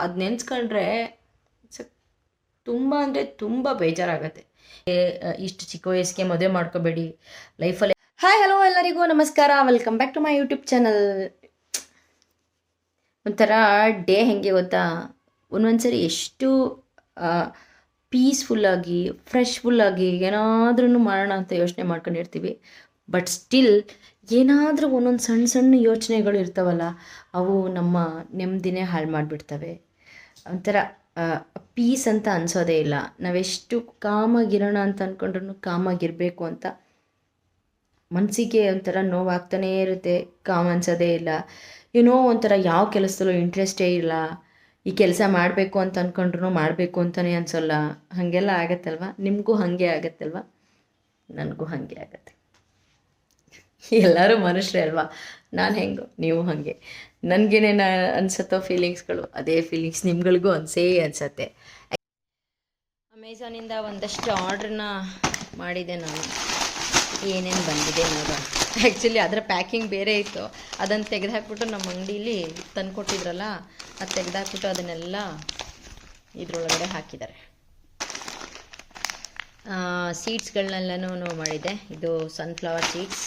ಅದು ನೆನ್ಸ್ಕೊಂಡ್ರೆ ತುಂಬ ಅಂದರೆ ತುಂಬ ಬೇಜಾರಾಗತ್ತೆ. ಇಷ್ಟು ಚಿಕ್ಕ ವಯಸ್ಸಿಗೆ ಮದುವೆ ಮಾಡ್ಕೋಬೇಡಿ, ಲೈಫಲ್ಲಿ. ಹಾಯ್ ಹಲೋ ಎಲ್ಲರಿಗೂ, ನಮಸ್ಕಾರ. Welcome back to my YouTube channel ಒಂಥರ ಡೇ ಹೆಂಗೆ ಗೊತ್ತಾ? ಒಂದೊಂದ್ಸರಿ ಎಷ್ಟು ಪೀಸ್ಫುಲ್ಲಾಗಿ ಫ್ರೆಶ್ಫುಲ್ಲಾಗಿ ಏನಾದ್ರೂ ಮಾಡೋಣ ಅಂತ ಯೋಚನೆ ಮಾಡ್ಕೊಂಡಿರ್ತೀವಿ. ಬಟ್ ಸ್ಟಿಲ್ ಏನಾದರೂ ಒಂದೊಂದು ಸಣ್ಣ ಸಣ್ಣ ಯೋಚನೆಗಳು ಇರ್ತಾವಲ್ಲ, ಅವು ನಮ್ಮ ನೆಮ್ಮದಿನೇ ಹಾಳು ಮಾಡಿಬಿಡ್ತವೆ. ಒಂಥರ ಪೀಸ್ ಅಂತ ಅನ್ಸೋದೇ ಇಲ್ಲ. ನಾವೆಷ್ಟು ಕಾಮಾಗಿರೋಣ ಅಂತ ಅಂದ್ಕೊಂಡ್ರು ಕಾಮಾಗಿರಬೇಕು ಅಂತ ಮನಸ್ಸಿಗೆ ಒಂಥರ ನೋವಾಗ್ತಾನೇ ಇರುತ್ತೆ. ಕಾಮ ಅನ್ಸೋದೇ ಇಲ್ಲ. ಏನೋ ಒಂಥರ ಯಾವ ಕೆಲಸದಲ್ಲೂ ಇಂಟ್ರೆಸ್ಟೇ ಇಲ್ಲ. ಈ ಕೆಲಸ ಮಾಡಬೇಕು ಅಂತ ಅಂದ್ಕೊಂಡ್ರು ಮಾಡಬೇಕು ಅಂತಲೇ ಅನ್ಸೋಲ್ಲ. ಹಾಗೆಲ್ಲ ಆಗತ್ತಲ್ವ? ನಿಮಗೂ ಹಾಗೆ ಆಗತ್ತಲ್ವ? ನನಗೂ ಹಾಗೆ ಆಗತ್ತೆ. ಎಲ್ಲರೂ ಮನುಷ್ಯರೇ ಅಲ್ವಾ? ನಾನು ಹೆಂಗೋ, ನೀವು ಹಾಗೆ. ನನಗೇನೇನು ಅನ್ಸತ್ತೋ ಫೀಲಿಂಗ್ಸ್ಗಳು ಅದೇ ಫೀಲಿಂಗ್ಸ್ ನಿಮ್ಗಳಿಗೂ ಅನ್ಸೇ ಅನ್ಸತ್ತೆ. ಅಮೆಝಾನಿಂದ ಒಂದಷ್ಟು ಆರ್ಡ್ರನ್ನ ಮಾಡಿದೆ ನಾನು. ಏನೇನು ಬಂದಿದೆ ನೋಡೋಣ ಆ್ಯಕ್ಚುಲಿ ಅದರ ಪ್ಯಾಕಿಂಗ್ ಬೇರೆ ಇತ್ತು. ಅದನ್ನು ತೆಗೆದುಹಾಕ್ಬಿಟ್ಟು ನಮ್ಮ ಅಂಗಡೀಲಿ ತಂದುಕೊಟ್ಟಿದ್ರಲ್ಲ, ಅದು ತೆಗೆದುಹಾಕ್ಬಿಟ್ಟು ಅದನ್ನೆಲ್ಲ ಇದರೊಳಗಡೆ ಹಾಕಿದ್ದಾರೆ. ಸೀಡ್ಸ್ಗಳನ್ನೆಲ್ಲನೂ ಮಾಡಿದೆ ಇದು sunflower seeds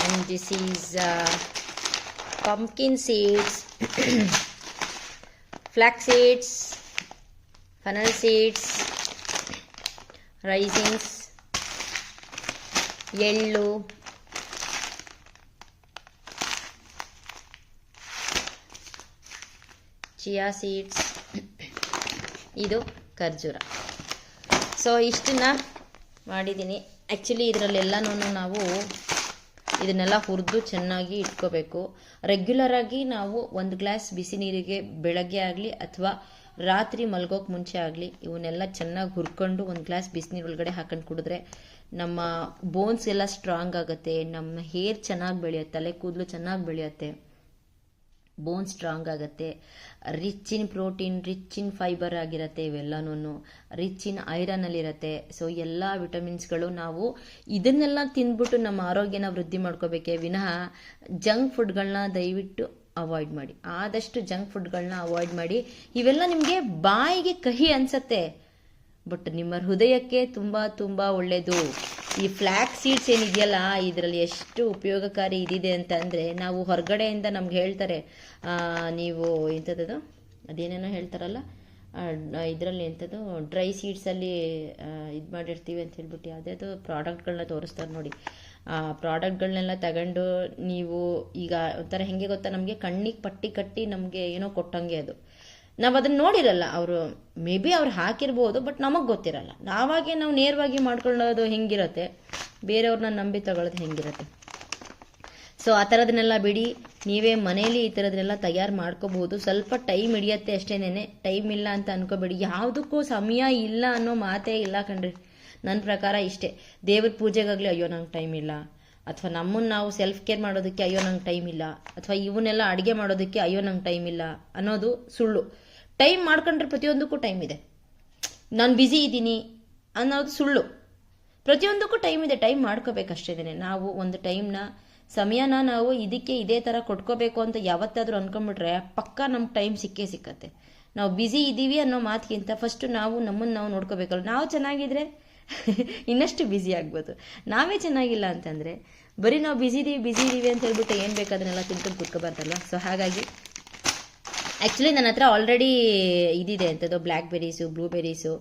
and is is pumpkin seeds, flax seeds fennel seeds, raisins, yellow chia seeds ಇದು ಖರ್ಜೂರ. ಸೊ ಇಷ್ಟನ್ನ ಮಾಡಿದ್ದೀನಿ. ಆ್ಯಕ್ಚುಲಿ ಇದರಲ್ಲೆಲ್ಲನೂ ನಾವು ಇದನ್ನೆಲ್ಲ ಹುರಿದು ಚೆನ್ನಾಗಿ ಇಟ್ಕೋಬೇಕು. ರೆಗ್ಯುಲರಾಗಿ ನಾವು ಒಂದು ಗ್ಲಾಸ್ ಬಿಸಿ ನೀರಿಗೆ ಬೆಳಗ್ಗೆ ಆಗಲಿ ಅಥವಾ ರಾತ್ರಿ ಮಲ್ಗೋಕೆ ಮುಂಚೆ ಆಗಲಿ ಇವನ್ನೆಲ್ಲ ಚೆನ್ನಾಗಿ ಹುರ್ಕೊಂಡು ಒಂದು ಗ್ಲಾಸ್ ಬಿಸಿನೀರು ಒಳಗಡೆ ಹಾಕೊಂಡು ಕುಡಿದ್ರೆ ನಮ್ಮ ಬೋನ್ಸ್ ಎಲ್ಲ ಸ್ಟ್ರಾಂಗ್ ಆಗುತ್ತೆ, ನಮ್ಮ ಹೇರ್ ಚೆನ್ನಾಗಿ ಬೆಳೆಯುತ್ತೆ, ತಲೆ ಕೂದಲು ಚೆನ್ನಾಗಿ ಬೆಳೆಯುತ್ತೆ. ಬೋನ್ ಸ್ಟ್ರಾಂಗ್ ಆಗುತ್ತೆ. Rich in protein rich in fibre ಆಗಿರುತ್ತೆ ಇವೆಲ್ಲನೂ ರಿಚ್ ಇನ್ ಐರನಲ್ಲಿರುತ್ತೆ ಸೊ ಎಲ್ಲ ವಿಟಮಿನ್ಸ್ಗಳು ನಾವು ಇದನ್ನೆಲ್ಲ ತಿಂದ್ಬಿಟ್ಟು ನಮ್ಮ ಆರೋಗ್ಯನ ವೃದ್ಧಿ ಮಾಡ್ಕೋಬೇಕೆ ವಿನಃ ಜಂಕ್ ಫುಡ್ಗಳನ್ನ ದಯವಿಟ್ಟು ಅವಾಯ್ಡ್ ಮಾಡಿ. ಆದಷ್ಟು ಜಂಕ್ ಫುಡ್ಗಳನ್ನ ಅವಾಯ್ಡ್ ಮಾಡಿ. ಇವೆಲ್ಲ ನಿಮಗೆ ಬಾಯಿಗೆ ಕಹಿ ಅನ್ಸತ್ತೆ. ಬಟ್ ನಿಮ್ಮ ಹೃದಯಕ್ಕೆ ತುಂಬ ತುಂಬ ಒಳ್ಳೆಯದು ಈ ಫ್ಲ್ಯಾಕ್ ಸೀಡ್ಸ್ ಏನಿದೆಯಲ್ಲ, ಇದರಲ್ಲಿ ಎಷ್ಟು ಉಪಯೋಗಕಾರಿ ಇದಿದೆ ಅಂತ ಅಂದರೆ, ನಾವು ಹೊರಗಡೆಯಿಂದ ನಮ್ಗೆ ಹೇಳ್ತಾರೆ ನೀವು ಎಂಥದ್ದು ಅದೇನೇನೋ ಹೇಳ್ತಾರಲ್ಲ ಇದರಲ್ಲಿ ಎಂಥದ್ದು ಡ್ರೈ ಸೀಡ್ಸಲ್ಲಿ ಇದು ಮಾಡಿರ್ತೀವಿ ಅಂತ ಹೇಳ್ಬಿಟ್ಟು, ಯಾವುದ್ಯಾವುದೋ ಪ್ರಾಡಕ್ಟ್ಗಳನ್ನ ತೋರಿಸ್ತಾರೆ ನೋಡಿ. ಆ, ಪ್ರಾಡಕ್ಟ್ಗಳನ್ನೆಲ್ಲ ತಗೊಂಡು ನೀವು ಈಗ ಒಂಥರ ಹೆಂಗೆ ಗೊತ್ತಾ? ನಮಗೆ ಕಣ್ಣಿಗೆ ಪಟ್ಟಿ ಕಟ್ಟಿ ನಮಗೆ ಏನೋ ಕೊಟ್ಟಂಗೆ ಅದು. ನಾವು ಅದನ್ನ ನೋಡಿರಲ್ಲ, ಅವರು ಮೇ ಬಿ ಅವ್ರು ಹಾಕಿರ್ಬೋದು, ಬಟ್ ನಮಗೆ ಗೊತ್ತಿರಲ್ಲ. ನಾವಾಗೆ ನಾವು ನೇರವಾಗಿ ಮಾಡ್ಕೊಳ್ಳೋದು ಹೆಂಗಿರತ್ತೆ ಬೇರೆಯವ್ರನ್ನ ನಂಬಿ ತಗೊಳ್ಳೋದು ಹೆಂಗಿರತ್ತೆ. ಸೊ ಆ ಥರದನ್ನೆಲ್ಲ ಬಿಡಿ, ನೀವೇ ಮನೇಲಿ ಈ ಥರದನ್ನೆಲ್ಲ ತಯಾರು ಮಾಡ್ಕೋಬಹುದು ಸ್ವಲ್ಪ ಟೈಮ್ ಹಿಡಿಯತ್ತೆ ಅಷ್ಟೇನೆ ಟೈಮ್ ಇಲ್ಲ ಅಂತ ಅನ್ಕೋಬೇಡಿ. ಯಾವುದಕ್ಕೂ ಸಮಯ ಇಲ್ಲ ಅನ್ನೋ ಮಾತೇ ಇಲ್ಲ ಕಣ್ರಿ. ನನ್ನ ಪ್ರಕಾರ ಇಷ್ಟೇ. ದೇವ್ರ ಪೂಜೆಗಾಗಲಿ ಅಯ್ಯೋ ನಂಗೆ ಟೈಮ್ ಇಲ್ಲ, ಅಥವಾ ನಮ್ಮನ್ನು ನಾವು ಸೆಲ್ಫ್ ಕೇರ್ ಮಾಡೋದಕ್ಕೆ ಅಯ್ಯೋ ನಂಗೆ ಟೈಮ್ ಇಲ್ಲ, ಅಥವಾ ಇವನ್ನೆಲ್ಲ ಅಡುಗೆ ಮಾಡೋದಕ್ಕೆ ಅಯ್ಯೋ ನಂಗೆ ಟೈಮ್ ಇಲ್ಲ ಅನ್ನೋದು ಸುಳ್ಳು. ಟೈಮ್ ಮಾಡ್ಕೊಂಡ್ರೆ ಪ್ರತಿಯೊಂದಕ್ಕೂ ಟೈಮ್ ಇದೆ. ನಾನು ಬ್ಯುಸಿ ಇದ್ದೀನಿ ಅನ್ನೋದು ಸುಳ್ಳು. ಪ್ರತಿಯೊಂದಕ್ಕೂ ಟೈಮ್ ಇದೆ. ಟೈಮ್ ಮಾಡ್ಕೋಬೇಕಷ್ಟೇನೆ ನಾವು ಒಂದು ಟೈಮ್ನ ಸಮಯನ ನಾವು ಇದಕ್ಕೆ ಇದೇ ಥರ ಕೊಟ್ಕೋಬೇಕು ಅಂತ ಯಾವತ್ತಾದರೂ ಅಂದ್ಕೊಂಬಿಟ್ರೆ ಪಕ್ಕ ನಮ್ಗೆ ಟೈಮ್ ಸಿಕ್ಕೇ ಸಿಕ್ಕತ್ತೆ. ನಾವು ಬ್ಯುಸಿ ಇದ್ದೀವಿ ಅನ್ನೋ ಮಾತಿಗಿಂತ ಫಸ್ಟ್ ನಾವು ನಮ್ಮನ್ನು ನಾವು ನೋಡ್ಕೋಬೇಕಲ್ಲ ನಾವು ಚೆನ್ನಾಗಿದ್ರೆ ಇನ್ನಷ್ಟು ಬ್ಯುಸಿ ಆಗ್ಬೋದು. ನಾವೇ ಚೆನ್ನಾಗಿಲ್ಲ ಅಂತಂದರೆ ಬರೀ ನಾವು ಬ್ಯುಸಿ ಇದೀವಿ ಬ್ಯುಸಿ ಇದ್ದೀವಿ ಅಂತ ಹೇಳ್ಬಿಟ್ಟು ಏನು ಬೇಕಾದ್ರೆಲ್ಲ ತಿಳ್ಕೊಂಡು ಕೂತ್ಕೋಬಾರ್ದಲ್ವ? ಸೊ ಹಾಗಾಗಿ ಆ್ಯಕ್ಚುಲಿ ನನ್ನ ಹತ್ರ ಆಲ್ರೆಡಿ ಇದಿದೆ ಅಂಥದ್ದು ಬ್ಲ್ಯಾಕ್ ಬೆರೀಸು ಬ್ಲೂಬೆರೀಸು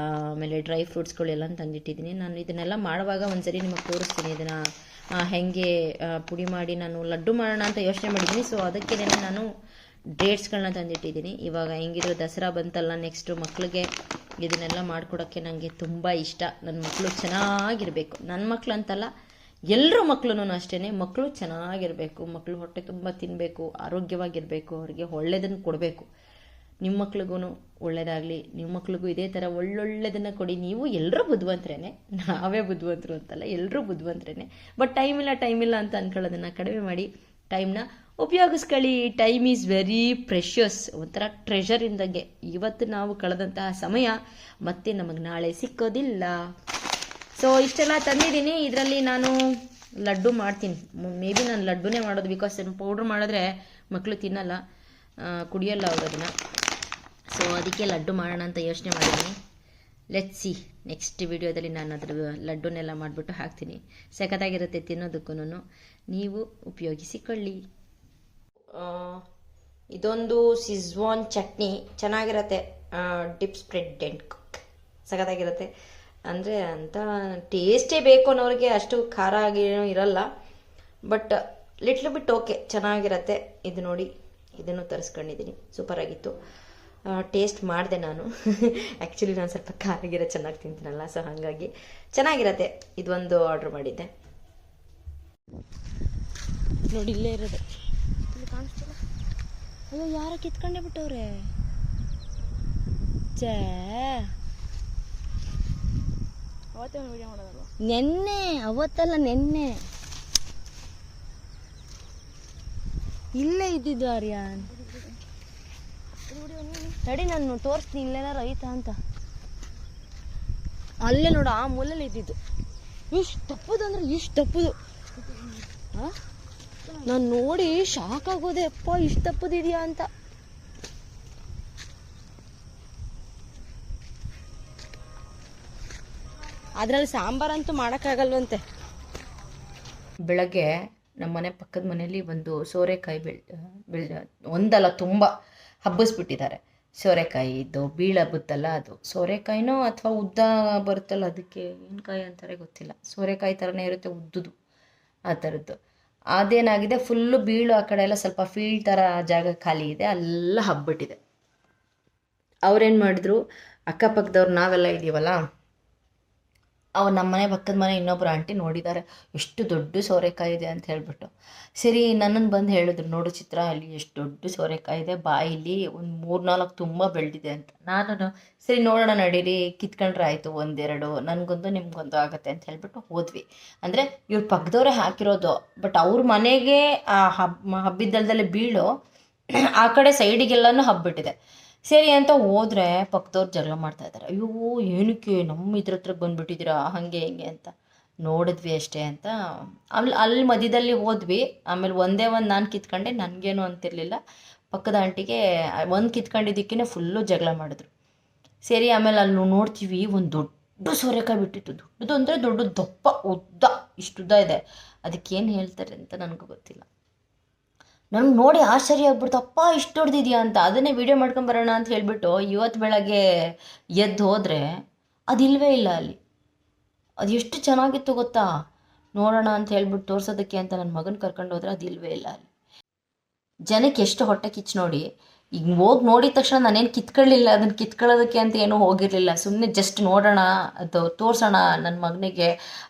ಆಮೇಲೆ ಡ್ರೈ ಫ್ರೂಟ್ಸ್ಗಳೆಲ್ಲ ತಂದಿಟ್ಟಿದ್ದೀನಿ. ನಾನು ಇದನ್ನೆಲ್ಲ ಮಾಡುವಾಗ ಒಂದ್ಸರಿ ನಿಮಗೆ ತೋರಿಸ್ತೀನಿ. ಇದನ್ನು ಹೆಂಗೆ ಪುಡಿ ಮಾಡಿ ನಾನು ಲಡ್ಡು ಮಾಡೋಣ ಅಂತ ಯೋಚನೆ ಮಾಡಿದ್ದೀನಿ. ಸೊ ಅದಕ್ಕೇನೆ ನಾನು ಡೇಟ್ಸ್ಗಳನ್ನ ತಂದಿಟ್ಟಿದ್ದೀನಿ. ಇವಾಗ ಹೆಂಗಿದ್ರು ದಸರಾ ಬಂತಲ್ಲ ನೆಕ್ಸ್ಟು ಮಕ್ಕಳಿಗೆ ಇದನ್ನೆಲ್ಲ ಮಾಡಿಕೊಡೋಕ್ಕೆ ನನಗೆ ತುಂಬ ಇಷ್ಟ. ನನ್ನ ಮಕ್ಕಳು ಚೆನ್ನಾಗಿರಬೇಕು. ನನ್ನ ಮಕ್ಕಳು ಅಂತಲ್ಲ ಎಲ್ಲರ ಮಕ್ಕಳು ಅಷ್ಟೇ ಮಕ್ಕಳು ಚೆನ್ನಾಗಿರಬೇಕು ಮಕ್ಕಳು ಹೊಟ್ಟೆ ತುಂಬ ತಿನ್ನಬೇಕು ಆರೋಗ್ಯವಾಗಿರಬೇಕು, ಅವ್ರಿಗೆ ಒಳ್ಳೆಯದನ್ನು ಕೊಡಬೇಕು. ನಿಮ್ಮ ಮಕ್ಳಿಗೂ ಒಳ್ಳೇದಾಗಲಿ ನಿಮ್ಮ ಮಕ್ಳಿಗೂ ಇದೇ ಥರ ಒಳ್ಳೊಳ್ಳೆದನ್ನು ಕೊಡಿ. ನೀವು ಎಲ್ಲರೂ ಬುದ್ಧಿವಂತರೇನೆ ನಾವೇ ಬುದ್ಧಿವಂತರು ಅಂತಲ್ಲ ಎಲ್ಲರೂ ಬುದ್ಧಿವಂತರೇನೆ ಬಟ್ ಟೈಮ್ ಇಲ್ಲ ಟೈಮ್ ಇಲ್ಲ ಅಂತ ಅನ್ಕೊಳ್ಳೋದನ್ನು ಕಡಿಮೆ ಮಾಡಿ. ಟೈಮ್ನ ಉಪಯೋಗಿಸ್ಕೊಳ್ಳಿ. ಟೈಮ್ ಈಸ್ ವೆರಿ ಪ್ರೆಷಿಯಸ್ ಒಂಥರ ಟ್ರೆಷರ್ ಇಂದಂಗೆ. ಇವತ್ತು ನಾವು ಕಳೆದಂತಹ ಸಮಯ ಮತ್ತೆ ನಮಗೆ ನಾಳೆ ಸಿಕ್ಕೋದಿಲ್ಲ. ಸೊ ಇಷ್ಟೆಲ್ಲ ತಂದಿದ್ದೀನಿ. ಇದರಲ್ಲಿ ನಾನು ಲಡ್ಡು ಮಾಡ್ತೀನಿ. ಮೇ ಬಿ ನಾನು ಲಡ್ಡುನೇ ಮಾಡೋದು ಬಿಕಾಸ್ ಪೌಡ್ರ್ ಮಾಡಿದ್ರೆ ಮಕ್ಕಳು ತಿನ್ನಲ್ಲ. ಕುಡಿಯಲ್ಲ ಅವರು ಅದನ್ನು. ಸೊ ಅದಕ್ಕೆ ಲಡ್ಡು ಮಾಡೋಣ ಅಂತ ಯೋಚನೆ ಮಾಡಿದ್ದೀನಿ. ಲೆಟ್ ಸಿ ನೆಕ್ಸ್ಟ್ ವಿಡಿಯೋದಲ್ಲಿ ನಾನು ಅದ್ರ ಲಡ್ಡುನೆಲ್ಲ ಮಾಡಿಬಿಟ್ಟು ಹಾಕ್ತೀನಿ. ಸಖತ್ತಾಗಿರುತ್ತೆ ತಿನ್ನೋದಕ್ಕೂ ನೀವು ಉಪಯೋಗಿಸಿಕೊಳ್ಳಿ. ಇದೊಂದು ಸಿಜ್ವಾನ್ ಚಟ್ನಿ. ಚೆನ್ನಾಗಿರುತ್ತೆ. ಡಿಪ್ ಸ್ಪ್ರೆಡ್ ಡೆಂಟ್ ಕುಕ್ ಸಖತ್ತಾಗಿರುತ್ತೆ. ಅಂದರೆ ಅಂತ ಟೇಸ್ಟೇ ಬೇಕು ಅನ್ನೋರಿಗೆ ಅಷ್ಟು ಖಾರ ಆಗೇನೂ ಇರಲ್ಲ. ಬಟ್ ಲಿಟ್ಲ್ ಬಿಟ್ ಓಕೆ ಚೆನ್ನಾಗಿರತ್ತೆ. ಇದು ನೋಡಿ, ಇದನ್ನು ತರಿಸ್ಕೊಂಡಿದ್ದೀನಿ. ಸೂಪರ್ ಆಗಿತ್ತು. ಟೇಸ್ಟ್ ಮಾಡಿದೆ ನಾನು. ಆ್ಯಕ್ಚುಲಿ ನಾನು ಸ್ವಲ್ಪ ಖಾರಗಿರ ಚೆನ್ನಾಗಿ ತಿಂತೀನಲ್ಲ ಸೊ ಹಾಗಾಗಿ ಚೆನ್ನಾಗಿರತ್ತೆ. ಇದೊಂದು ಆರ್ಡ್ರ್ ಮಾಡಿದ್ದೆ. ನೋಡಿ, ಇಲ್ಲೇ ಇರೋದು. ಅಯ್ಯೋ, ಯಾರೋ ಕಿತ್ಕೊಂಡೇ ಬಿಟ್ಟವ್ರೆ. ಛೇ ಅವತ್ತೇ ಒಂದು ವಿಡಿಯೋ ಮಾಡೋದಲ್ವ ನೆನ್ನೆ ಅವತ್ತಲ್ಲ ನೆನ್ನೆ. ಇಲ್ಲೇ ಇದ್ದಿದ್ದು ಆರ್ಯಾನ್. ತಡಿ ನಾನು ತೋರಿಸ್ತೀನಿ ಇಲ್ಲೆಲ್ಲ ರೈತ ಅಂತ. ಅಲ್ಲೇ ನೋಡು ಆ ಮೂಲಲ್ಲಿ ಇದ್ದಿದ್ದು. ಇಷ್ಟು ತಪ್ಪದು ಅಂದ್ರೆ ಇಷ್ಟು ತಪ್ಪದು. ನಾನು ನೋಡಿ ಶಾಕ್ ಆಗೋದೆ ಅಪ್ಪ ಇಷ್ಟು ತಪ್ಪದಿದೆಯಾ ಅಂತ. ಅದ್ರಲ್ಲಿ ಸಾಂಬಾರಂತೂ ಮಾಡೋಕ್ಕಾಗಲ್ವಂತೆ. ಬೆಳಗ್ಗೆ ನಮ್ಮ ಮನೆ ಪಕ್ಕದ ಮನೆಯಲ್ಲಿ ಒಂದು ಸೋರೆಕಾಯಿ ಬೆಳ್ ಬೆಳ್, ಒಂದಲ್ಲ ತುಂಬ ಹಬ್ಬಿಸ್ಬಿಟ್ಟಿದ್ದಾರೆ. ಸೋರೆಕಾಯಿ ಇದ್ದು ಬೀಳ ಬುತ್ತಲ್ಲ ಅದು. ಸೋರೆಕಾಯಿನೋ ಅಥವಾ ಉದ್ದ ಬರುತ್ತಲ್ಲ ಅದಕ್ಕೆ ಏನು ಕಾಯಿ ಅಂತಾರೆ ಗೊತ್ತಿಲ್ಲ. ಸೋರೆಕಾಯಿ ಥರನೇ ಇರುತ್ತೆ ಉದ್ದುದು ಆ ಥರದ್ದು ಅದೇನಾಗಿದೆ ಫುಲ್ಲು ಬೀಳು ಆ ಕಡೆ ಎಲ್ಲ ಸ್ವಲ್ಪ ಫೀಲ್ಡ್ ಥರ ಜಾಗ ಖಾಲಿ ಇದೆ, ಅಲ್ಲ ಹಬ್ಬಿಟ್ಟಿದೆ. ಅವ್ರೇನು ಮಾಡಿದ್ರು, ಅಕ್ಕಪಕ್ಕದವ್ರು ನಾವೆಲ್ಲ ಇದ್ದೀವಲ್ಲ ಅವ್ ನಮ್ಮ ಮನೆ ಪಕ್ಕದ ಮನೆ ಇನ್ನೊಬ್ರು ಆಂಟಿ ನೋಡಿದ್ದಾರೆ ಎಷ್ಟು ದೊಡ್ಡ ಸೋರೆಕಾಯಿ ಇದೆ ಅಂತ ಹೇಳ್ಬಿಟ್ಟು. ಸರಿ ನನ್ನನ್ನು ಬಂದು ಹೇಳಿದ್ರು, ನೋಡು ಚಿತ್ರ, ಅಲ್ಲಿ ಎಷ್ಟು ದೊಡ್ಡ ಸೋರೆಕಾಯಿ ಇದೆ, ಬಾಯಿಲಿ ಒಂದು ಮೂರು ನಾಲ್ಕು ತುಂಬ ಬೆಳೆದಿದೆ ಅಂತ. ನಾನು ಸರಿ ನೋಡೋಣ ನಡೀರಿ, ಕಿತ್ಕೊಂಡ್ರೆ ಆಯಿತು, ಒಂದೆರಡು, ನನಗೊಂದು ನಿಮ್ಗೊಂದು ಆಗುತ್ತೆ ಅಂತ ಹೇಳ್ಬಿಟ್ಟು ಹೋದ್ವಿ. ಅಂದರೆ, ಇವ್ರ ಪಕ್ಕದವರೇ ಹಾಕಿರೋದು, ಬಟ್ ಅವ್ರ ಮನೆಗೆ ಆ ಹಬ್ಬ ಹಬ್ಬಿದ್ದಲ್ದಲ್ಲೇ ಬೀಳು, ಆ ಕಡೆ ಸೈಡಿಗೆಲ್ಲನೂ ಹಬ್ಬಿಟ್ಟಿದೆ. ಸರಿ ಅಂತ ಹೋದ್ರೆ ಪಕ್ಕದವ್ರು ಜಗಳ ಮಾಡ್ತಾ ಇದ್ದಾರೆ ಅಯ್ಯೋ, ಏನಕ್ಕೆ ನಮ್ಮ ಇದ್ರ ಹತ್ರ ಬಂದ್ಬಿಟ್ಟಿದ್ದೀರಾ? ಹಾಗೆ ಹಿಂಗೆ ಅಂತ ನೋಡಿದ್ವಿ ಅಷ್ಟೇ ಅಂತ. ಅಲ್ಲಿ ಅಲ್ಲಿ ಮಧ್ಯದಲ್ಲಿ ಹೋದ್ವಿ. ಆಮೇಲೆ ಒಂದೇ ಒಂದು ನಾನು ಕಿತ್ಕೊಂಡೆ. ನನಗೇನು ಅಂತಿರಲಿಲ್ಲ. ಪಕ್ಕದ ಆಂಟಿಗೆ, ಒಂದು ಕಿತ್ಕೊಂಡಿದ್ದಕ್ಕೇ ಫುಲ್ಲು ಜಗಳ ಮಾಡಿದ್ರು. ಸರಿ, ಆಮೇಲೆ ಅಲ್ಲಿ ನೋಡ್ತೀವಿ ಒಂದು ದೊಡ್ಡ ಸೋರೆಕಾಯಿ ಬಿಟ್ಟಿತ್ತು. ದೊಡ್ಡದು ಅಂದರೆ ದೊಡ್ಡ ದಪ್ಪ, ಉದ್ದ, ಇಷ್ಟು ಉದ್ದ ಇದೆ. ಅದಕ್ಕೇನು ಹೇಳ್ತಾರೆ ಅಂತ ನನಗೂ ಗೊತ್ತಿಲ್ಲ. ನನಗೆ ನೋಡಿ ಆಶ್ಚರ್ಯ ಆಗ್ಬಿಡ್ತು ಅಪ್ಪ ಇಷ್ಟು ದೊಡ್ಡದಿದೆಯಾ ಅಂತ. ಅದನ್ನೇ ವೀಡಿಯೋ ಮಾಡ್ಕೊಂಬರೋಣ ಅಂತ ಹೇಳಿಬಿಟ್ಟು ಇವತ್ತು ಬೆಳಗ್ಗೆ ಎದ್ದು ಹೋದರೆ ಅದಿಲ್ವೇ ಇಲ್ಲ ಅಲ್ಲಿ. ಅದು ಎಷ್ಟು ಚೆನ್ನಾಗಿತ್ತು ಗೊತ್ತಾ? ನೋಡೋಣ ಅಂತ ಹೇಳ್ಬಿಟ್ಟು ತೋರಿಸೋದಕ್ಕೆ ಅಂತ ನನ್ನ ಮಗನ ಕರ್ಕೊಂಡು ಹೋದ್ರೆ ಅದು ಇಲ್ವೇ ಇಲ್ಲ ಅಲ್ಲಿ. ಜನಕ್ಕೆ ಎಷ್ಟು ಹೊಟ್ಟೆ ಕಿಚ್ಚು ನೋಡಿ ಈಗ ಹೋಗಿ ನೋಡಿದ ತಕ್ಷಣ ನಾನೇನು ಕಿತ್ಕೊಳ್ಳಿಲ್ಲ ಅದನ್ನು ಕಿತ್ಕೊಳ್ಳೋದಕ್ಕೆ ಅಂತ ಏನೂ ಹೋಗಿರಲಿಲ್ಲ. ಸುಮ್ಮನೆ ಜಸ್ಟ್ ನೋಡೋಣ, ಅದು ತೋರಿಸೋಣ ನನ್ನ ಮಗನಿಗೆ.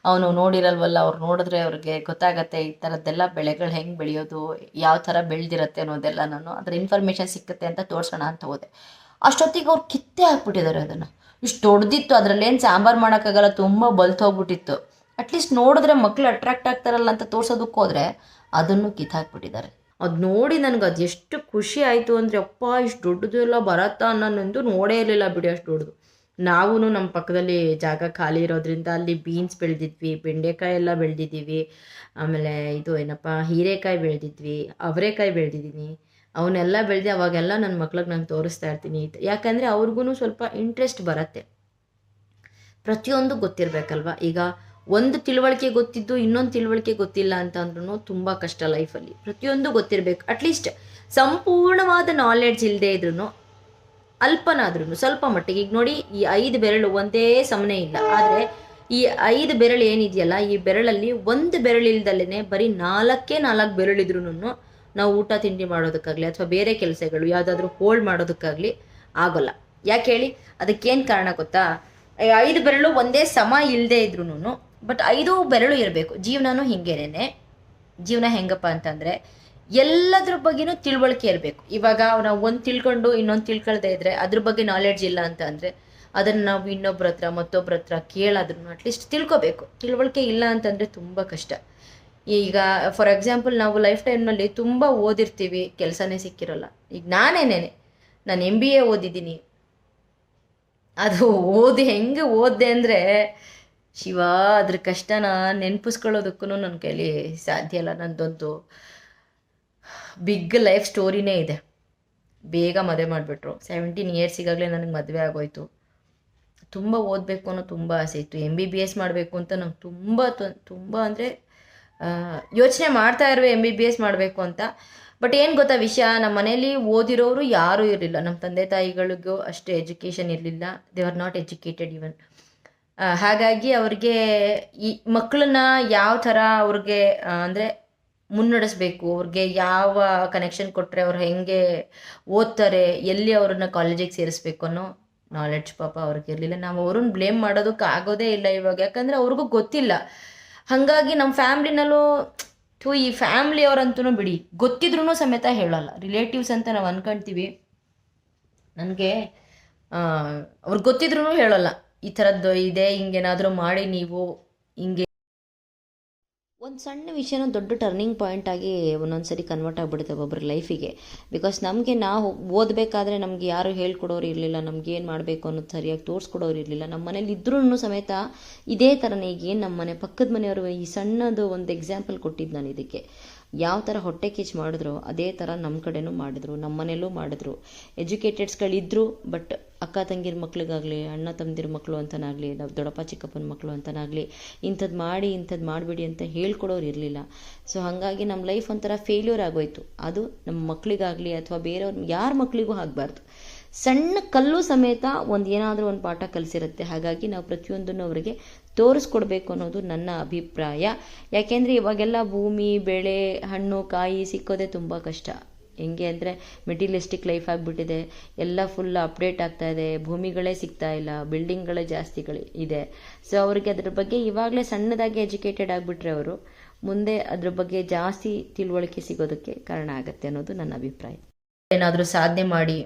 ಅವನು ನೋಡಿರಲ್ವಲ್ಲ, ಅವ್ರು ನೋಡಿದ್ರೆ ಅವ್ರಿಗೆ ಗೊತ್ತಾಗತ್ತೆ ಈ ಥರದ್ದೆಲ್ಲ ಬೆಳೆಗಳು ಹೆಂಗೆ ಬೆಳೆಯೋದು, ಯಾವ ಥರ ಬೆಳೆದಿರತ್ತೆ ಅನ್ನೋದೆಲ್ಲ ನಾನು ಅದರ ಇನ್ಫಾರ್ಮೇಷನ್ ಸಿಕ್ಕತ್ತೆ ಅಂತ ತೋರಿಸೋಣ ಅಂತ ಹೋದೆ. ಅಷ್ಟೊತ್ತಿಗೆ ಅವ್ರು ಕಿತ್ತೆ ಹಾಕ್ಬಿಟ್ಟಿದ್ದಾರೆ ಅದನ್ನು. ಇಷ್ಟು ದೊಡ್ಡದಿತ್ತು ಅದರಲ್ಲೇನು ಸಾಂಬಾರು ಮಾಡೋಕ್ಕಾಗಲ್ಲ, ತುಂಬ ಬಲ್ತೋಗ್ಬಿಟ್ಟಿತ್ತು. ಅಟ್ಲೀಸ್ಟ್ ನೋಡಿದ್ರೆ ಮಕ್ಕಳು ಅಟ್ರಾಕ್ಟ್ ಆಗ್ತಾರಲ್ಲ ಅಂತ ತೋರ್ಸೋದಕ್ಕೋದ್ರೆ ಅದನ್ನು ಕಿತ್ತಾಕ್ಬಿಟ್ಟಿದ್ದಾರೆ. ಅದು ನೋಡಿ ನನಗೆ ಅದು ಎಷ್ಟು ಖುಷಿ ಆಯಿತು ಅಂದರೆ ಅಪ್ಪ, ಇಷ್ಟು ದೊಡ್ಡದು ಎಲ್ಲ ಬರತ್ತಾ ಅನ್ನೋದು ನೋಡೇ ಇರಲಿಲ್ಲ ಬಿಡಿ ಅಷ್ಟು ದೊಡ್ಡದು. ನಾವೂ ನಮ್ಮ ಪಕ್ಕದಲ್ಲಿ ಜಾಗ ಖಾಲಿ ಇರೋದ್ರಿಂದ ಅಲ್ಲಿ ಬೀನ್ಸ್ ಬೆಳೆದಿದ್ವಿ, ಬೆಂಡೆಕಾಯಿ ಎಲ್ಲ ಬೆಳೆದಿದ್ದೀವಿ, ಆಮೇಲೆ ಇದು ಏನಪ್ಪ, ಹೀರೆಕಾಯಿ ಬೆಳೆದಿದ್ವಿ, ಅವರೆಕಾಯಿ ಬೆಳೆದಿದ್ದೀನಿ ಅವನ್ನೆಲ್ಲ ಬೆಳೆದು ಅವಾಗೆಲ್ಲ ನನ್ನ ಮಕ್ಳಿಗೆ ನಾನು ತೋರಿಸ್ತಾ ಇರ್ತೀನಿ. ಯಾಕಂದರೆ ಅವ್ರಿಗೂ ಸ್ವಲ್ಪ ಇಂಟ್ರೆಸ್ಟ್ ಬರುತ್ತೆ. ಪ್ರತಿಯೊಂದು ಗೊತ್ತಿರಬೇಕಲ್ವ? ಈಗ ಒಂದು ತಿಳುವಳಿಕೆ ಗೊತ್ತಿದ್ದು ಇನ್ನೊಂದು ತಿಳುವಳಿಕೆ ಗೊತ್ತಿಲ್ಲ ಅಂತ ಅಂದ್ರೂ ತುಂಬ ಕಷ್ಟ ಲೈಫಲ್ಲಿ ಪ್ರತಿಯೊಂದು ಗೊತ್ತಿರಬೇಕು. ಅಟ್ಲೀಸ್ಟ್ ಸಂಪೂರ್ಣವಾದ ನಾಲೆಡ್ಜ್ ಇಲ್ಲದೆ ಇದ್ರೂ ಅಲ್ಪನಾದ್ರೂ ಸ್ವಲ್ಪ ಮಟ್ಟಿಗೆ. ಈಗ ನೋಡಿ, ಈ ಐದು ಬೆರಳು ಒಂದೇ ಸಮನೆ ಇಲ್ಲ. ಆದರೆ ಈ ಐದು ಬೆರಳು ಏನಿದೆಯಲ್ಲ, ಈ ಬೆರಳಲ್ಲಿ ಒಂದು ಬೆರಳಿಲ್ದಲೇ ಬರೀ ನಾಲ್ಕೇ ನಾಲ್ಕು ಬೆರಳಿದ್ರೂ ನಾವು ಊಟ, ತಿಂಡಿ ಮಾಡೋದಕ್ಕಾಗಲಿ ಅಥವಾ ಬೇರೆ ಕೆಲಸಗಳು ಯಾವುದಾದ್ರೂ ಹೋಲ್ಡ್ ಮಾಡೋದಕ್ಕಾಗಲಿ ಆಗೋಲ್ಲ. ಯಾಕೆ ಹೇಳಿ? ಅದಕ್ಕೇನು ಕಾರಣ ಗೊತ್ತಾ? ಐದು ಬೆರಳು ಒಂದೇ ಸಮ ಇಲ್ಲದೆ ಇದ್ರೂ ಬಟ್ ಐದು ಬೆರಳು ಇರಬೇಕು. ಜೀವನನೂ ಹಿಂಗೇನೆ ಜೀವನ ಹೆಂಗಪ್ಪ ಅಂತಂದ್ರೆ, ಎಲ್ಲದ್ರ ಬಗ್ಗೆನೂ ತಿಳುವಳಿಕೆ ಇರಬೇಕು. ಇವಾಗ ನಾವು ಒಂದು ತಿಳ್ಕೊಂಡು ಇನ್ನೊಂದು ತಿಳ್ಕೊಳ್ದೇ ಇದ್ರೆ ಅದ್ರ ಬಗ್ಗೆ ನಾಲೆಡ್ಜ್ ಇಲ್ಲ ಅಂತ ಅಂದರೆ, ಅದನ್ನು ನಾವು ಇನ್ನೊಬ್ರ ಹತ್ರ ಮತ್ತೊಬ್ಬರ ಹತ್ರ ಕೇಳಾದ್ರೂ ಅಟ್ಲೀಸ್ಟ್ ತಿಳ್ಕೊಬೇಕು. ತಿಳುವಳಿಕೆ ಇಲ್ಲ ಅಂತಂದ್ರೆ ತುಂಬಾ ಕಷ್ಟ. ಈಗ ಫಾರ್ ಎಕ್ಸಾಂಪಲ್ ನಾವು ಲೈಫ್ ಟೈಮ್ನಲ್ಲಿ ತುಂಬ ಓದಿರ್ತೀವಿ, ಕೆಲಸನೇ ಸಿಕ್ಕಿರಲ್ಲ. ಈಗ ನಾನೇನೇನೆ, ನಾನು ಎಂ ಬಿ ಎ ಓದಿದ್ದೀನಿ. ಅದು ಓದಿ ಹೆಂಗೆ ಓದ್ದೆ ಅಂದರೆ ಶಿವ, ಅದ್ರ ಕಷ್ಟನ ನೆನಪಿಸ್ಕೊಳ್ಳೋದಕ್ಕೂ ನನ್ನ ಕೈಲಿ ಸಾಧ್ಯ ಇಲ್ಲ. ನಂದೊಂದು ಬಿಗ್ ಲೈಫ್ ಸ್ಟೋರಿನೇ ಇದೆ. ಬೇಗ ಮದುವೆ ಮಾಡಿಬಿಟ್ರು. ಸೆವೆಂಟೀನ್ ಇಯರ್ಸಿಗಾಗಲೇ ನನಗೆ ಮದುವೆ ಆಗೋಯ್ತು. ತುಂಬ ಓದಬೇಕು ಅನ್ನೋ ತುಂಬ ಆಸೆ ಇತ್ತು. ಎಂ ಬಿ ಬಿ ಎಸ್ ಮಾಡಬೇಕು ಅಂತ ನಂಗೆ ತುಂಬ ತುಂಬ ಅಂದರೆ ಯೋಚನೆ ಮಾಡ್ತಾ ಇರುವೆ ಎಂ ಬಿ ಬಿ ಎಸ್ ಮಾಡಬೇಕು ಅಂತ. ಬಟ್ ಏನು ಗೊತ್ತಾ ವಿಷಯ? ನಮ್ಮ ಮನೇಲಿ ಓದಿರೋರು ಯಾರೂ ಇರಲಿಲ್ಲ. ನಮ್ಮ ತಂದೆ ತಾಯಿಗಳಿಗೂ ಅಷ್ಟು ಎಜುಕೇಷನ್ ಇರಲಿಲ್ಲ. They are not educated even ಹಾಗಾಗಿ ಅವ್ರಿಗೆ ಈ ಮಕ್ಕಳನ್ನ ಯಾವ ಥರ ಅವ್ರಿಗೆ ಅಂದರೆ ಮುನ್ನಡೆಸ್ಬೇಕು, ಅವ್ರಿಗೆ ಯಾವ ಕನೆಕ್ಷನ್ ಕೊಟ್ಟರೆ ಅವ್ರು ಹೆಂಗೆ ಓದ್ತಾರೆ, ಎಲ್ಲಿ ಅವ್ರನ್ನ ಕಾಲೇಜಿಗೆ ಸೇರಿಸ್ಬೇಕು ಅನ್ನೋ ನಾಲೆಡ್ಜ್ ಪಾಪ ಅವ್ರಿಗೆ ಇರಲಿಲ್ಲ. ನಾವು ಅವ್ರನ್ನ ಬ್ಲೇಮ್ ಮಾಡೋದಕ್ಕೆ ಆಗೋದೇ ಇಲ್ಲ ಇವಾಗ. ಯಾಕಂದರೆ ಅವ್ರಿಗೂ ಗೊತ್ತಿಲ್ಲ. ಹಾಗಾಗಿ ನಮ್ಮ ಫ್ಯಾಮ್ಲಿನಲ್ಲೂ ಥೂ ಈ ಫ್ಯಾಮ್ಲಿಯವರಂತೂ ಬಿಡಿ. ಗೊತ್ತಿದ್ರೂ ಸಮೇತ ಹೇಳೋಲ್ಲ. ರಿಲೇಟಿವ್ಸ್ ಅಂತ ನಾವು ಅನ್ಕೊಂತೀವಿ. ನನಗೆ ಅವ್ರಿಗೆ ಗೊತ್ತಿದ್ರೂ ಹೇಳಲ್ಲ. ಈ ಥರದ್ದು ಇದೆ, ಹಿಂಗೇನಾದರೂ ಮಾಡಿ ನೀವು ಹಿಂಗೆ. ಒಂದು ಸಣ್ಣ ವಿಷಯನ ದೊಡ್ಡ ಟರ್ನಿಂಗ್ ಪಾಯಿಂಟ್ ಆಗಿ ಒಂದೊಂದು ಸರಿ ಕನ್ವರ್ಟ್ ಆಗಿಬಿಡುತ್ತೆ ಒಬ್ಬೊಬ್ಬರ ಲೈಫಿಗೆ ಬಿಕಾಸ್ ನಮಗೆ ನಾವು ಓದಬೇಕಾದ್ರೆ ನಮಗೆ ಯಾರು ಹೇಳ್ಕೊಡೋರು ಇರಲಿಲ್ಲ, ನಮ್ಗೆ ಏನು ಮಾಡಬೇಕು ಅನ್ನೋದು ಸರಿಯಾಗಿ ತೋರಿಸ್ಕೊಡೋರು ಇರಲಿಲ್ಲ. ನಮ್ಮ ಮನೇಲಿ ಇದ್ರೂ ಸಮೇತ ಇದೇ ಥರನೇ ಈಗ ಏನು ನಮ್ಮ ಮನೆ ಪಕ್ಕದ ಮನೆಯವರು ಈ ಸಣ್ಣದು ಒಂದು ಎಕ್ಸಾಂಪಲ್ ಕೊಟ್ಟಿದ್ದು ನಾನು ಇದಕ್ಕೆ. ಯಾವ ಥರ ಹೊಟ್ಟೆ ಕಿಚ್ಚು ಮಾಡಿದ್ರು, ಅದೇ ಥರ ನಮ್ಮ ಕಡೆನೂ ಮಾಡಿದ್ರು ನಮ್ಮ ಮನೇಲೂ ಮಾಡಿದ್ರು. ಎಜುಕೇಟೆಡ್ಸ್ಗಳಿದ್ರು ಬಟ್ ಅಕ್ಕ ತಂಗಿರ ಮಕ್ಳಿಗಾಗಲಿ, ಅಣ್ಣ ತಮ್ಮದಿರ ಮಕ್ಕಳು ಅಂತನಾಗಲಿ, ನಾವು ದೊಡ್ಡಪ್ಪ, ಚಿಕ್ಕಪ್ಪನ ಮಕ್ಕಳು ಅಂತನಾಗಲಿ ಇಂಥದ್ದು ಮಾಡಿ ಇಂಥದ್ದು ಮಾಡಬೇಡಿ ಅಂತ ಹೇಳ್ಕೊಡೋರು ಇರಲಿಲ್ಲ. ಸೊ ಹಾಗಾಗಿ ನಮ್ಮ ಲೈಫ್ ಒಂಥರ ಫೇಲ್ಯೂರ್ ಆಗೋಯ್ತು. ಅದು ನಮ್ಮ ಮಕ್ಕಳಿಗಾಗಲಿ ಅಥವಾ ಬೇರೆಯವ್ರ, ಯಾರ ಮಕ್ಕಳಿಗೂ ಆಗಬಾರ್ದು. ಸಣ್ಣ ಕಲ್ಲು ಸಮೇತ ಒಂದು ಏನಾದರೂ ಒಂದು ಪಾಠ ಕಲಿಸಿರುತ್ತೆ. ಹಾಗಾಗಿ ನಾವು ಪ್ರತಿಯೊಂದನ್ನು ಅವರಿಗೆ ತೋರಿಸ್ಕೊಡ್ಬೇಕು ಅನ್ನೋದು ನನ್ನ ಅಭಿಪ್ರಾಯ. ಯಾಕೆಂದರೆ ಇವಾಗೆಲ್ಲ ಭೂಮಿ, ಬೆಳೆ, ಹಣ್ಣು, ಕಾಯಿ ಸಿಕ್ಕೋದೇ ತುಂಬ ಕಷ್ಟ. ಹೆಂಗೆ ಅಂದರೆ ಮೆಟೀರಿಯಲಿಸ್ಟಿಕ್ ಲೈಫ್ ಆಗಿಬಿಟ್ಟಿದೆ. ಎಲ್ಲ ಫುಲ್ ಅಪ್ಡೇಟ್ ಆಗ್ತಾ ಇದೆ. ಭೂಮಿಗಳೇ ಸಿಗ್ತಾ ಇಲ್ಲ. ಬಿಲ್ಡಿಂಗ್ಗಳೇ ಜಾಸ್ತಿಗಳು ಇದೆ. ಸೊ ಅವ್ರಿಗೆ ಅದ್ರ ಬಗ್ಗೆ ಇವಾಗಲೇ ಸಣ್ಣದಾಗಿ ಎಜುಕೇಟೆಡ್ ಆಗಿಬಿಟ್ರೆ ಅವರು. ಮುಂದೆ ಅದ್ರ ಬಗ್ಗೆ ಜಾಸ್ತಿ ತಿಳುವಳಿಕೆ ಸಿಗೋದಕ್ಕೆ ಕಾರಣ ಆಗುತ್ತೆ ಅನ್ನೋದು ನನ್ನ ಅಭಿಪ್ರಾಯ. ಏನಾದರೂ ಸಾಧನೆ ಮಾಡಿ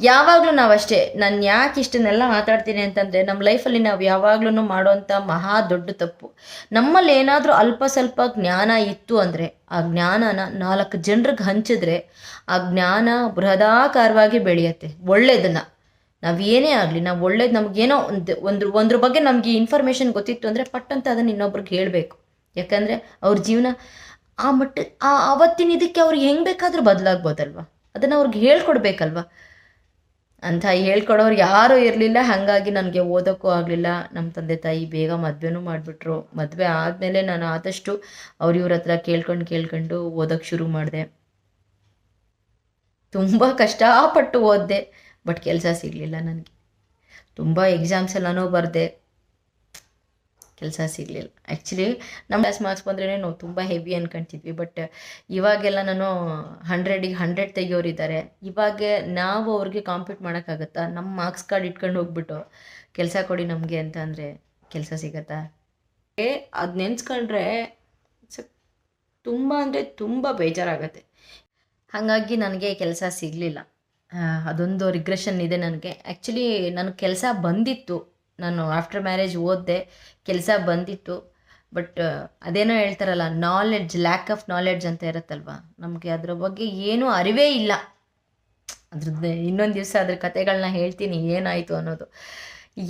ಯಾವಾಗಲೂ ನಾವಷ್ಟೇ, ನಾನು ಯಾಕೆ ಇಷ್ಟನ್ನೆಲ್ಲ ಮಾತಾಡ್ತೀನಿ ಅಂತಂದ್ರೆ ನಮ್ಮ ಲೈಫಲ್ಲಿ ನಾವು ಯಾವಾಗ್ಲೂ ಮಾಡೋವಂಥ ಮಹಾ ದೊಡ್ಡ ತಪ್ಪು. ನಮ್ಮಲ್ಲಿ ಏನಾದರೂ ಅಲ್ಪ ಸ್ವಲ್ಪ ಜ್ಞಾನ ಇತ್ತು ಅಂದ್ರೆ, ಆ ಜ್ಞಾನನ ನಾಲ್ಕು ಜನರಿಗೆ ಹಂಚಿದ್ರೆ, ಆ ಜ್ಞಾನ ಬೃಹದಾಕಾರವಾಗಿ ಬೆಳೆಯುತ್ತೆ. ಒಳ್ಳೇದನ್ನ. ನಾವು ಏನೇ ಆಗಲಿ, ನಾವು ಒಳ್ಳೇದು ನಮಗೇನೋ ಒಂದು ಒಂದು, ಒಂದ್ರ ಬಗ್ಗೆ ನಮಗೆ ಇನ್ಫಾರ್ಮೇಷನ್ ಗೊತ್ತಿತ್ತು ಅಂದರೆ ಪಟ್ಟಂತ ಅದನ್ನು ಇನ್ನೊಬ್ರಿಗೆ ಹೇಳಬೇಕು. ಯಾಕಂದರೆ ಅವ್ರ ಜೀವನ ಆ ಮಟ್ಟ, ಆ ಅವತ್ತಿನ ಇದಕ್ಕೆ ಅವ್ರಿಗೆ ಹೆಂಗೆ ಬೇಕಾದರೂ ಬದಲಾಗ್ಬೋದಲ್ವ? ಅದನ್ನು ಅವ್ರಿಗೆ ಹೇಳ್ಕೊಡ್ಬೇಕಲ್ವ? ಅಂತ ಹೇಳ್ಕೊಡೋರು ಯಾರೂ ಇರಲಿಲ್ಲ. ಹಾಗಾಗಿ ನನಗೆ ಓದೋಕ್ಕೂ ಆಗಲಿಲ್ಲ. ನಮ್ಮ ತಂದೆ ತಾಯಿ ಬೇಗ ಮದುವೆನೂ ಮಾಡಿಬಿಟ್ರು. ಮದುವೆ ಆದಮೇಲೆ ನಾನು ಆದಷ್ಟು ಅವ್ರ ಇವ್ರ ಹತ್ರ ಕೇಳ್ಕೊಂಡು ಕೇಳ್ಕೊಂಡು ಓದೋಕ್ಕೆ ಶುರು ಮಾಡಿದೆ. ತುಂಬ ಕಷ್ಟಪಟ್ಟು ಓದಿದೆ, ಬಟ್ ಕೆಲಸ ಸಿಗಲಿಲ್ಲ ನನಗೆ. ತುಂಬ ಎಕ್ಸಾಮ್ಸ್ ಎಲ್ಲನೂ ಬರೆದೆ. ಕೆಲಸ ಸಿಗಲಿಲ್ಲ. ಆ್ಯಕ್ಚುಲಿ ನಮ್ಮ ಕ್ಲಾಸ್ ಮಾರ್ಕ್ಸ್ ಬಂದ್ರೇ ನಾವು ತುಂಬ ಹೆವಿ ಅನ್ಕೊಂತಿದ್ವಿ ಬಟ್ ಇವಾಗೆಲ್ಲ ನಾನು ಹಂಡ್ರೆಡಿಗೆ ಹಂಡ್ರೆಡ್ ತೆಗಿಯೋರಿದ್ದಾರೆ. ಇವಾಗ ನಾವು ಅವ್ರಿಗೆ ಕಾಂಪೀಟ್ ಮಾಡೋಕ್ಕಾಗತ್ತಾ? ನಮ್ಮ ಮಾರ್ಕ್ಸ್ ಕಾರ್ಡ್ ಇಟ್ಕೊಂಡು ಹೋಗ್ಬಿಟ್ಟು ಕೆಲಸ ಕೊಡಿ ನಮಗೆ ಅಂತ ಅಂದರೆ ಕೆಲಸ ಸಿಗತ್ತಾ? ಅದು ನೆನ್ಸ್ಕೊಂಡ್ರೆ ತುಂಬ ಅಂದರೆ ತುಂಬ ಬೇಜಾರಾಗತ್ತೆ. ಹಾಗಾಗಿ ನನಗೆ ಕೆಲಸ ಸಿಗಲಿಲ್ಲ. ಅದೊಂದು ರಿಗ್ರೆಷನ್ ಇದೆ ನನಗೆ. ಆ್ಯಕ್ಚುಲಿ ನನಗೆ ಕೆಲಸ ಬಂದಿತ್ತು. ನಾನು ಆಫ್ಟರ್ ಮ್ಯಾರೇಜ್ ಓದಿದೆ, ಕೆಲಸ ಬಂದಿತ್ತು ಬಟ್ ಅದೇನೋ ಹೇಳ್ತಾರಲ್ಲ ನಾಲೆಡ್ಜ್ ಲ್ಯಾಕ್ ಆಫ್ ನಾಲೆಡ್ಜ್ ಅಂತ ಇರುತ್ತಲ್ವ? ನಮಗೆ ಅದ್ರ ಬಗ್ಗೆ ಏನೂ ಅರಿವೇ ಇಲ್ಲ. ಅದ್ರದ್ದು ಇನ್ನೊಂದು ದಿವಸ ಅದ್ರ ಕತೆಗಳನ್ನ ಹೇಳ್ತೀನಿ, ಏನಾಯಿತು ಅನ್ನೋದು.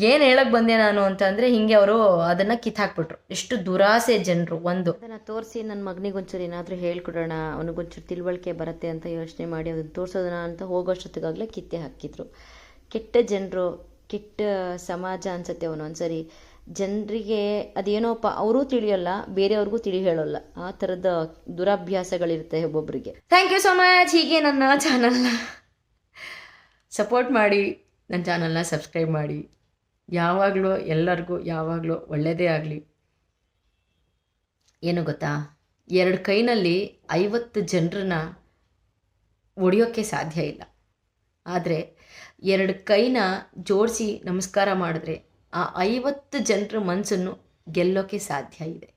ಏನು ಹೇಳಕ್ಕೆ ಬಂದೆ ನಾನು ಅಂತಂದರೆ ಹಿಂಗೆ ಅವರು ಅದನ್ನು ಕಿತ್ತಾಕ್ಬಿಟ್ರು. ಎಷ್ಟು ದುರಾಸೆ ಜನರು, ಒಂದು. ಅದನ್ನು ತೋರಿಸಿ ನನ್ನ ಮಗನಿಗೊಂಚೂರು ಏನಾದರೂ ಹೇಳ್ಕೊಡೋಣ, ಅವನಿಗೊಂಚೂರು ತಿಳುವಳಿಕೆ ಬರುತ್ತೆ ಅಂತ ಯೋಚನೆ ಮಾಡಿ ಅದನ್ನು ತೋರಿಸೋದನ್ನ ಅಂತ ಹೋಗೋಷ್ಟೊತ್ತಿಗಾಗಲೇ ಕಿತ್ತೆ ಹಾಕಿದ್ರು. ಕೆಟ್ಟ ಜನರು ಕೆಟ್ಟ ಸಮಾಜ ಅನ್ಸುತ್ತೆ ಒಂದೊಂದ್ಸರಿ ಜನರಿಗೆ ಅದೇನೋಪ್ಪ ಅವರೂ ತಿಳಿಯೋಲ್ಲ, ಬೇರೆಯವ್ರಿಗೂ ತಿಳಿ ಹೇಳೋಲ್ಲ. ಆ ಥರದ ದುರಭ್ಯಾಸಗಳಿರುತ್ತೆ ಒಬ್ಬೊಬ್ಬರಿಗೆ ಥ್ಯಾಂಕ್ ಯು ಸೋ ಮಚ್ ಹೀಗೆ ನನ್ನ ಚಾನಲ್ನ ಸಪೋರ್ಟ್ ಮಾಡಿ, ನನ್ನ ಚಾನಲ್ನ ಸಬ್ಸ್ಕ್ರೈಬ್ ಮಾಡಿ. ಯಾವಾಗಲೂ ಎಲ್ಲರಿಗೂ, ಯಾವಾಗಲೂ ಒಳ್ಳೆಯದೇ ಆಗಲಿ. ಏನು ಗೊತ್ತಾ? ಎರಡು ಕೈನಲ್ಲಿ ಐವತ್ತು ಜನರನ್ನ ಒಡೆಯೋಕ್ಕೆ ಸಾಧ್ಯ ಇಲ್ಲ. ಆದರೆ ಎರಡು ಕೈನ ಜೋಡಿಸಿ ನಮಸ್ಕಾರ ಮಾಡಿದ್ರೆ ಆ ಐವತ್ತು ಜನರ ಮನಸ್ಸನ್ನು ಗೆಲ್ಲೋಕ್ಕೆ ಸಾಧ್ಯ ಇದೆ.